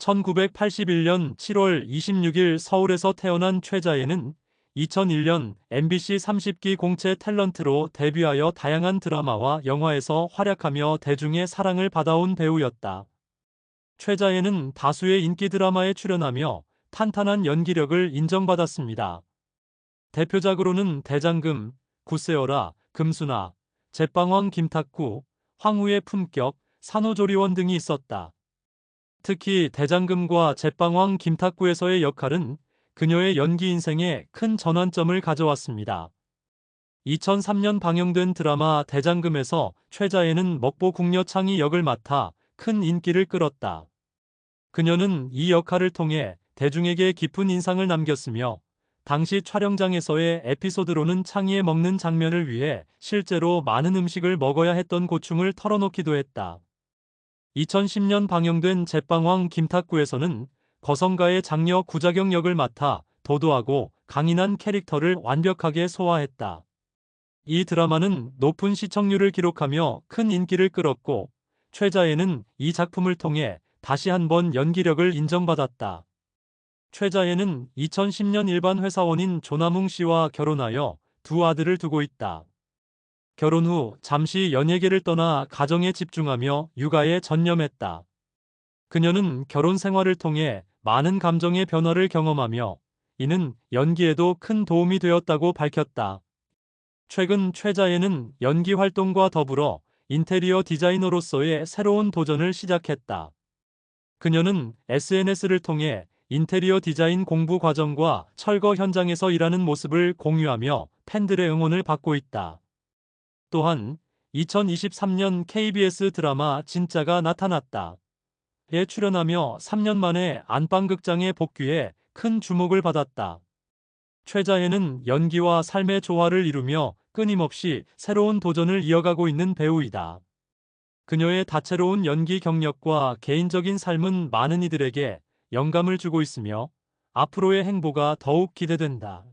1981년 7월 26일 서울에서 태어난 최자예는 2001년 MBC 30기 공채 탤런트로 데뷔하여 다양한 드라마와 영화에서 활약하며 대중의 사랑을 받아온 배우였다. 최자예는 다수의 인기 드라마에 출연하며 탄탄한 연기력을 인정받았습니다. 대표작으로는 대장금, 구세어라, 금수나, 제빵왕 김탁구, 황후의 품격, 산후조리원 등이 있었다. 특히 대장금과 제빵왕 김탁구에서의 역할은 그녀의 연기 인생에 큰 전환점을 가져왔습니다. 2003년 방영된 드라마 대장금에서 최자예는 먹보 궁녀창이 역을 맡아 큰 인기를 끌었다. 그녀는 이 역할을 통해 대중에게 깊은 인상을 남겼으며 당시 촬영장에서의 에피소드로는 창의에 먹는 장면을 위해 실제로 많은 음식을 먹어야 했던 고충을 털어놓기도 했다. 2010년 방영된 제빵왕 김탁구에서는 거성가의 장녀 구자경 역을 맡아 도도하고 강인한 캐릭터를 완벽하게 소화했다. 이 드라마는 높은 시청률을 기록하며 큰 인기를 끌었고 최자예는 이 작품을 통해 다시 한번 연기력을 인정받았다. 최자예는 2010년 일반 회사원인 조남웅 씨와 결혼하여 두 아들을 두고 있다. 결혼 후 잠시 연예계를 떠나 가정에 집중하며 육아에 전념했다. 그녀는 결혼 생활을 통해 많은 감정의 변화를 경험하며 이는 연기에도 큰 도움이 되었다고 밝혔다. 최근 최자예는 연기 활동과 더불어 인테리어 디자이너로서의 새로운 도전을 시작했다. 그녀는 SNS를 통해 인테리어 디자인 공부 과정과 철거 현장에서 일하는 모습을 공유하며 팬들의 응원을 받고 있다. 또한 2023년 KBS 드라마 진짜가 나타났다. 에 출연하며 3년 만에 안방극장에 복귀해 큰 주목을 받았다. 최자혜는 연기와 삶의 조화를 이루며 끊임없이 새로운 도전을 이어가고 있는 배우이다. 그녀의 다채로운 연기 경력과 개인적인 삶은 많은 이들에게 영감을 주고 있으며 앞으로의 행보가 더욱 기대된다.